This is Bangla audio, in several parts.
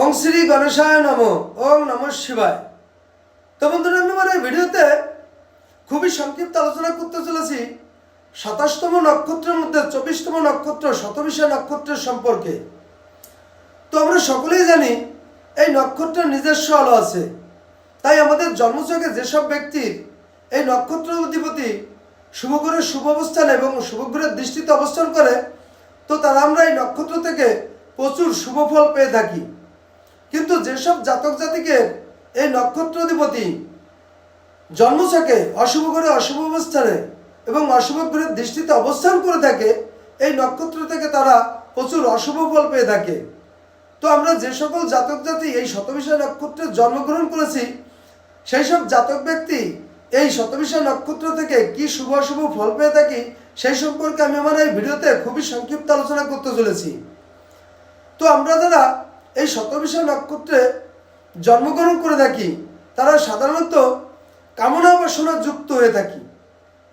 ওং শ্রী গণেশায় নম, ওং নম শিবায়। তো বন্ধুরা, আমি আমার এই ভিডিওতে খুবই সংক্ষিপ্ত আলোচনা করতে চলেছি। সাতাশতম নক্ষত্রের মধ্যে চব্বিশতম নক্ষত্র, শতবিশা নক্ষত্রের সম্পর্কে। তো আমরা সকলেই জানি, এই নক্ষত্রের নিজস্ব আলো আছে। তাই আমাদের জন্মচকে যেসব ব্যক্তির এই নক্ষত্র অধিপতি শুভগ্রহের শুভ অবস্থান এবং শুভগ্রহের দৃষ্টিতে অবস্থান করে, তো তারা আমরা এই নক্ষত্র থেকে প্রচুর শুভ ফল পেয়ে থাকি। কিন্তু যেসব জাতক জাতিকে এই নক্ষত্র অধিপতি জন্মছকে অশুভ করে অশুভ অবস্থানে এবং অশুভ গ্রহের দৃষ্টিতে অবস্থান করে থাকে, এই নক্ষত্র থেকে তারা প্রচুর অশুভ ফল পেয়ে থাকে। তো আমরা যে সকল জাতক জাতি এই শতবিশা নক্ষত্রে জন্মগ্রহণ করেছি, সেই সব জাতক ব্যক্তি এই শতবিশা নক্ষত্র থেকে কি শুভ অশুভ ফল পেয়ে থাকি, সেই সম্পর্কে আমি আমার এই ভিডিওতে খুবই সংক্ষিপ্ত আলোচনা করতে চলেছি। তো আমরা যারা এই শতবিশা নক্ষত্রে জন্মগ্রহণ করে থাকি, তারা সাধারণত কামনা বাসনা যুক্ত হয়ে থাকি।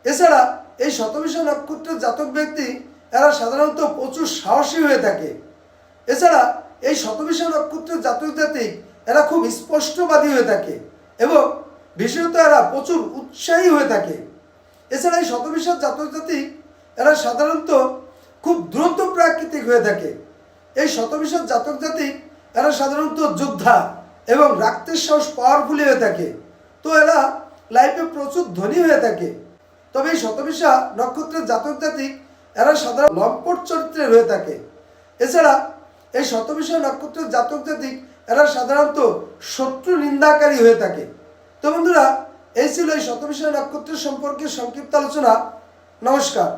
এছাড়া এই শতবিশা নক্ষত্রের জাতক ব্যক্তি, এরা সাধারণত প্রচুর সাহসী হয়ে থাকে। এছাড়া এই শতবিশা নক্ষত্রের জাতক জাতি এরা খুব স্পষ্টবাদী হয়ে থাকে এবং বিশেষত এরা প্রচুর উৎসাহী হয়ে থাকে। এছাড়া এই শতবিশার জাতক জাতি এরা সাধারণত খুব দ্রুত প্রাকৃতিক হয়ে থাকে। এই শতবিশার জাতক জাতি এরা সাধারণত যোদ্ধা এবং রাক্তের সাহস পাওয়ারফুলি হয়ে থাকে। তো এরা লাইফে প্রচুর ধনী হয়ে থাকে। তবে এই শতবিশা নক্ষত্রের জাতক জাতি এরা সাধারণ লম্পট চরিত্রের হয়ে থাকে। এছাড়া এই শতবিশা নক্ষত্রের জাতক জাতিক এরা সাধারণত শত্রু নিন্দাকারী হয়ে থাকে। তো বন্ধুরা, এই ছিল এই শতবিশা নক্ষত্রের সম্পর্কে সংক্ষিপ্ত আলোচনা। নমস্কার।